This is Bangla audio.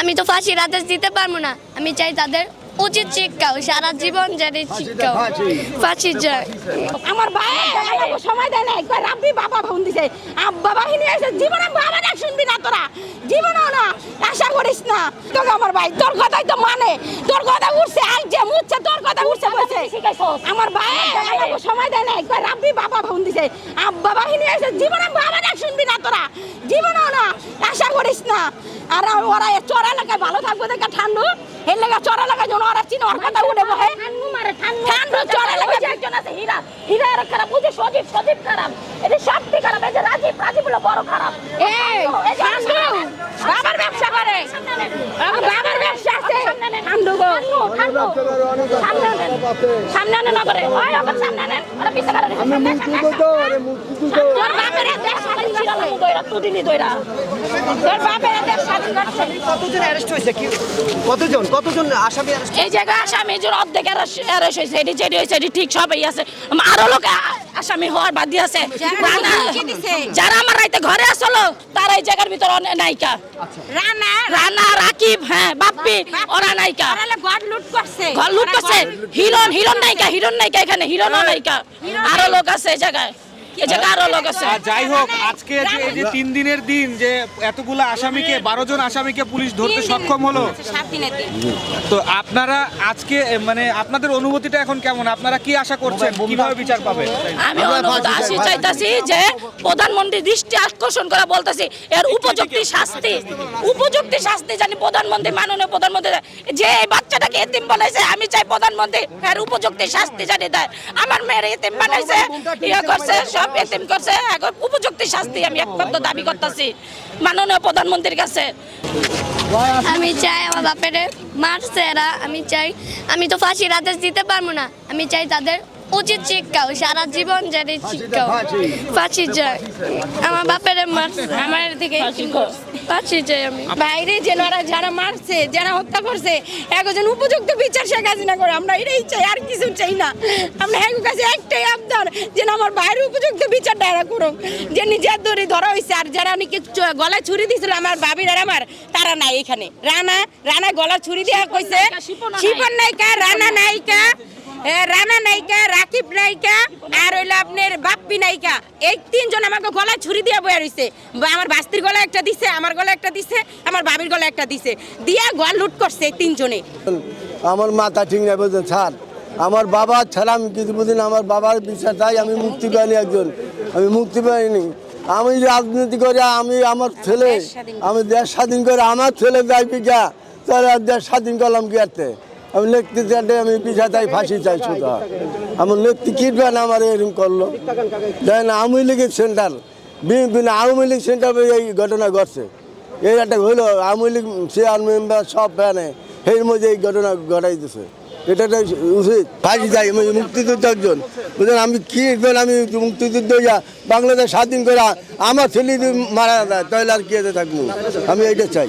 আমি তো ফাঁসির আদেশ দিতে পারব না। আমি চাই তাদের উচিত শিক্ষা সারা জীবন যাতে শিক্ষা হোক। ফাঁসি। চাই আমার ভাই আমাকে সময় দেয় না একবার রাব্বি বাবা ফোন দিছে। আব্বা বাহিনী এসে জীবনে বাবা ডাক শুনবি না তোরা। জীবনেও না আশা করিস না। তোকে আমার ভাই তোর কথাই তো মানে। তোর কথা উঠছে আই যে মুচ্ছে তোর কথা উঠছে বলছে। আমার ভাই আমাকে সময় দেয় না একবার রাব্বি বাবা ফোন দিছে। আব্বা বাহিনী এসে জীবনে বাবা ডাক শুনবি না তোরা। জীবনেও আর ওরা চড়া এলাকায় ভালো থাকবে দেখে ঠান্ডু। এর লেগে চড়া এলাকায় ওরা চিনে ওর কথা উঠে বহে। ঠান্ডু চড়া এলাকায় একজন আছে হীরা। হীরা আর খারাপ বুঝে সজীব সজীব খারাপ। এটা সবটি খারাপ এই যে রাজীব রাজীব হলো বড় খারাপ। এই ঠান্ডু। বাবার ব্যবসা করে। বাবার ব্যবসা আছে। ঠান্ডু গো। ঠান্ডু সামনে আনেন। সামনে আনেন। না করে ওই ওকে সামনে ওরা করে আমি মুক্তি তো আরে মুক্তি তো। কতজন? অ্যারেস্ট হয়েছে কি কতজন কতজন আসামি এই জায়গায় আসামি যে অর্ধেক অ্যারেস্ট হয়েছে। এটি যেটি হয়েছে এটি ঠিক সবই আছে। আরও লোক আসামি হওয়ার বাদি আছে। যারা আমার রাইতে ঘরে আসলো তারা এই জায়গার ভিতর নায়িকা। রানা রানা রাকিব হ্যাঁ বাপ্পি ওরা নায়িকা। ঘর লুট করছে। ঘর লুট করছে। হিরন হিরন নায়িকা হিরন নায়িকা এখানে। হিরন নায়িকা। আরও লোক আছে এই জায়গায়। যাই হোক আজকে যে এই যে তিন দিনের দিন যে এতগুলো আসামিকে বারো জন আসামিকে পুলিশ ধরতে সক্ষম হলো। তো আপনারা আজকে মানে আপনাদের অনুভূতিটা এখন কেমন? আপনারা কি আশা করছেন? কীভাবে বিচার পাবেন? আমি চাইতাছি যে প্রধানমন্ত্রী দৃষ্টি আকর্ষণ করে বলতেছি এর উপযুক্ত শাস্তি উপযুক্ত শাস্তি জানি প্রধানমন্ত্রী মাননীয় প্রধানমন্ত্রী দেয়। যে এই বাচ্চাটাকে এতিম বানাইছে আমি চাই প্রধানমন্ত্রী এর উপযুক্ত শাস্তি জানি দেয়। আমার মেয়ের এতিম বানাইছে ইয়ে করছে সব এতিম করছে এখন উপযুক্ত শাস্তি আমি একমাত্র দাবি করতেছি। মাননীয় প্রধানমন্ত্রীর কাছে। আমি চাই আমার বাপের মারছে এরা, আমি চাই, আমি তো ফাঁসির আদেশ দিতে পারব না, আমি চাই তাদের উচিত শিক্ষা ও সারা জীবন যাতে শিক্ষা হোক। ফাঁসি চাই আমার বাপের মারছে আমার দিকে ফাঁসি চাই আমি। বাইরে যে ওরা যারা মারছে যারা হত্যা করছে একজন উপযুক্ত বিচার শেখ হাসিনা করে আমরা এটাই চাই আর কিছু চাই না। আমরা এক কাছে একটাই আবদার যে আমার বাইরে উপযুক্ত বিচারটা এরা করুক। যে নিজের ধরে ধরা হয়েছে আর যারা নাকি চ- গলায় ছুরি দিয়েছিল আমার বাবির আর আমার তারা নাই এখানে। রানা রানা গলা ছুরি দেওয়া কইছে। শিপন নায়িকা রানা নায়িকা রানা নায়িকা রাকিব নায়িকা আর হইল আপনার বাপ্পি নায়িকা। এই তিনজন আমাকে গলায় ছুরি দিয়ে বয়ে রইছে। বা আমার বাস্তির গলা একটা দিছে আমার গলা একটা দিছে আমার বাবির গলা একটা দিছে। দিয়া গল লুট করছে এই তিনজনে। আমার মাথা ঠিক নাই বলছেন স্যার আমার বাবা ছাড়া আমি কিছু বুঝি আমার বাবার বিচার চাই আমি মুক্তি পাইনি একজন। আমি মুক্তি পাইনি। আমি রাজনীতি করে আমি আমার ছেলে আমি দেশ স্বাধীন করে আমার ছেলে যাই পিঠা তাহলে দেশ স্বাধীন করলাম কি আমি লিখতে চাইলে আমি পিঠা চাই, ফাঁসি চাই শুধু আমার লিখতে কিটবে না আমার এরকম করল? তাই না আওয়ামী লীগের সেন্টার। বিএনপি না আওয়ামী লীগ সেন্টার এই ঘটনা ঘটছে। এই একটা হইল, আওয়ামী লীগ চেয়ার মেম্বার সব ফ্যানে এর মধ্যে এই ঘটনা ঘটাই দিছে এটা উচিত। ফাঁসি যাই আমি মুক্তিযুদ্ধ একজন। বুঝলেন, আমি কি আমি মুক্তিযুদ্ধ যা বাংলাদেশ স্বাধীন করে আমার ছেলে মারা যায়, তাহলে আর কি থাকব? আমি এইটা চাই।